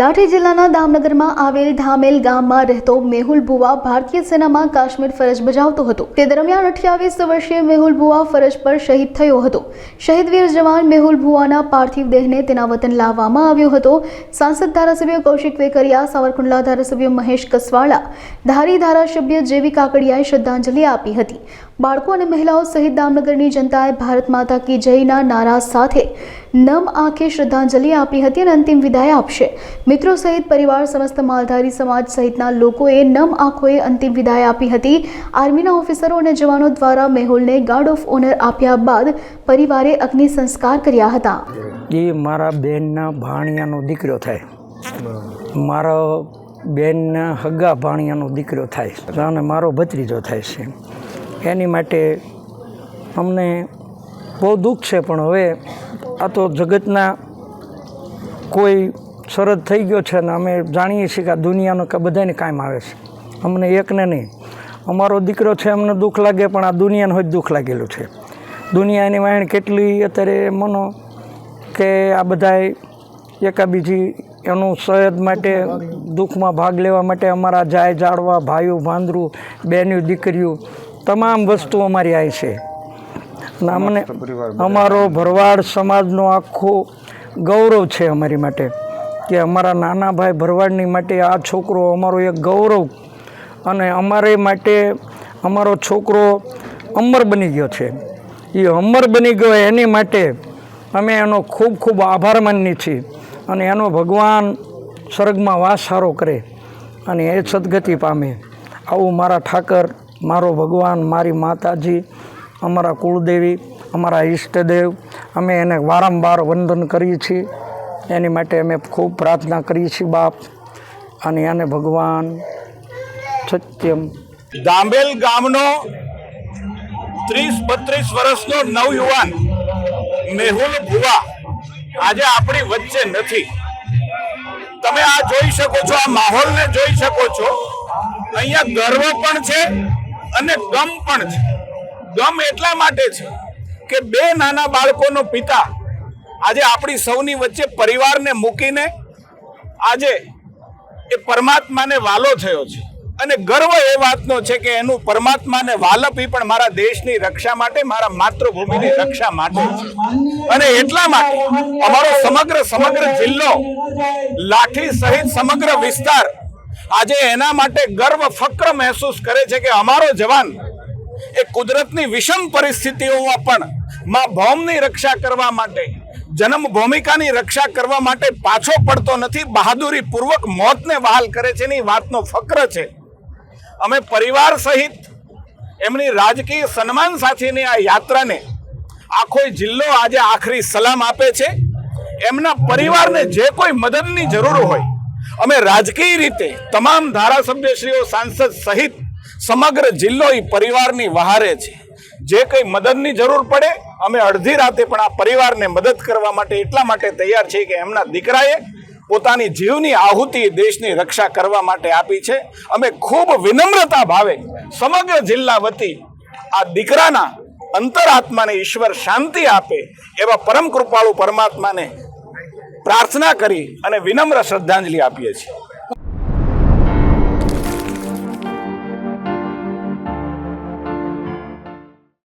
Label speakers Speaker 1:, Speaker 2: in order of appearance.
Speaker 1: લાઠી જિલ્લાના દામનગરમાં આવેલ ધામેલ ગામમાં રહેતો મેહુલ બુવા ભારતીય સેનામાં કાશ્મીર ફરજ બજાવતો હતો. તે દરમિયાન અઠ્યાવીસ વર્ષીય મેહુલ બુવા ફરજ પર શહીદ થયો હતો. શહીદ વીર જવાન મેહુલ ભુવાના પાર્થિવ દેહને તેના વતન લાવવામાં આવ્યો હતો. સાંસદ ધારાસભ્ય કૌશિક વેકરિયા, સાવરકુંડલા ધારાસભ્ય મહેશ કસવાળા, ધારી ધારાસભ્ય જેવી કાકડિયાએ શ્રદ્ધાંજલિ આપી હતી. બાળકો અને મહિલાઓ સહિત દામનગરની જનતાએ ભારત માતા કી જયના નારા સાથે નમ આંખે શ્રદ્ધાંજલિ આપી હતી અને અંતિમ વિદાય આપશે. મિત્રો સહિત પરિવાર, સમસ્ત માલધારી સમાજ સહિતના લોકોએ નમ આંખોએ અંતિમ વિદાય આપી હતી. આર્મીના ઓફિસરો અને જવાનો દ્વારા મેહુલને ગાર્ડ ઓફ ઓનર આપ્યા બાદ પરિવારે અગ્નિ સંસ્કાર કર્યા હતા.
Speaker 2: એ મારા બેનના ભાણિયાનો દીકરો થાય. મારો બેનના હગા ભાણિયાનો દીકરો થાય. અને મારો ભત્રીજો થાય છે. એની માટે અમને બહુ દુઃખ છે, પણ હવે આ તો જગતના કોઈ શરદ થઈ ગયો છે ને અમે જાણીએ છીએ કે આ દુનિયાનો કે, બધાને કામ આવે છે. અમને એકને નહીં, અમારો દીકરો છે અમને દુઃખ લાગે, પણ આ દુનિયાને હોય દુઃખ લાગેલું છે. દુનિયાની વાણ કેટલી અત્યારે મનો કે આ બધાય એકાબીજી એનું સહદ માટે, દુઃખમાં ભાગ લેવા માટે અમારા જાય, જાળવા, ભાઈઓ, ભાંદરું, બહેનું, દીકરીઓ તમામ વસ્તુ અમારી આવી છે. અમને અમારો ભરવાડ સમાજનો આખો ગૌરવ છે અમારી માટે. કે અમારા નાના ભાઈ ભરવાડની માટે આ છોકરો અમારો એક ગૌરવ અને અમારે માટે અમારો છોકરો અમર બની ગયો છે. એ અમર બની ગયો એની માટે અમે એનો ખૂબ ખૂબ આભાર માનીએ છીએ અને એનો ભગવાન સ્વર્ગમાં વાસ સારો કરે અને એ સદગતિ પામે. આવું મારા ઠાકર મારો ભગવાન, મારી માતાજી, અમારા કુળદેવી, અમારા ઈષ્ટદેવ, અમે એને વારંવાર વંદન કરીએ છીએ. એની માટે અમે ખૂબ પ્રાર્થના કરીએ છીએ બાપ. અને એને ભગવાન સત્યમ.
Speaker 3: દાંબેલ ગામનો ત્રીસ બત્રીસ વર્ષનો નવયુવાન મેહુલ ભુવા આજે આપણી વચ્ચે નથી. તમે આ જોઈ શકો છો, આ માહોલને જોઈ શકો છો. અહીંયા ગર્વ પણ છે અને ગમ પણ છે. ગમ એટલા માટે છે કે બે નાના બાળકોનો પિતા આજે આપણી સૌની વચ્ચે પરિવારને મૂકીને આજે એ પરમાત્માને વાલો થયો છે. અને ગર્વ એ વાતનો છે કે એનું પરમાત્માને વાલપી પણ મારા દેશની રક્ષા માટે મારા માતૃભૂમિની રક્ષા માટે અને એટલા માટે અમારો સમગ્ર સમગ્ર જિલ્લો લાઠી સહિત સમગ્ર વિસ્તાર આજે એના માટે ગર્વ, ફક્ર મહેસૂસ કરે છે કે અમારો જવાન એ કુદરતની વિષમ પરિસ્થિતિઓમાં પણ માં ભૌમની રક્ષા કરવા માટે, જન્મ ભૂમિકાની રક્ષા કરવા માટે પાછો પડતો નથી બહાદુરી પૂર્વક મોતને વહાલ કરે છે એની વાતનો ફક્ર છે. અમે પરિવાર સહિત એમની રાજકીય સન્માન સાથેની આ યાત્રાને આખો જિલ્લો આજે આખરી સલામ આપે છે. એમના પરિવારને જે કોઈ મદદની જરૂર હોય અમે રાજકીય રીતે તમામ ધારાસભ્યશ્રીઓ, સાંસદ સહિત સમગ્ર જિલ્લો એ પરિવારની વહારે છે. જે કંઈ મદદની જરૂર પડે, અમે અડધી રાતે પણ આ પરિવારને મદદ કરવા માટે એટલા માટે તૈયાર છીએ કે એમના દીકરાએ પોતાની જીવની આહુતિ દેશની રક્ષા કરવા માટે આપી છે. અમે ખૂબ વિનમ્રતા ભાવે સમગ્ર જિલ્લા વતી આ દીકરાના અંતરાત્માને ઈશ્વર શાંતિ આપે એવા પરમ કૃપાળુ પરમાત્માને પ્રાર્થના કરી અને વિનમ્ર શ્રદ્ધાંજલિ આપીએ છીએ.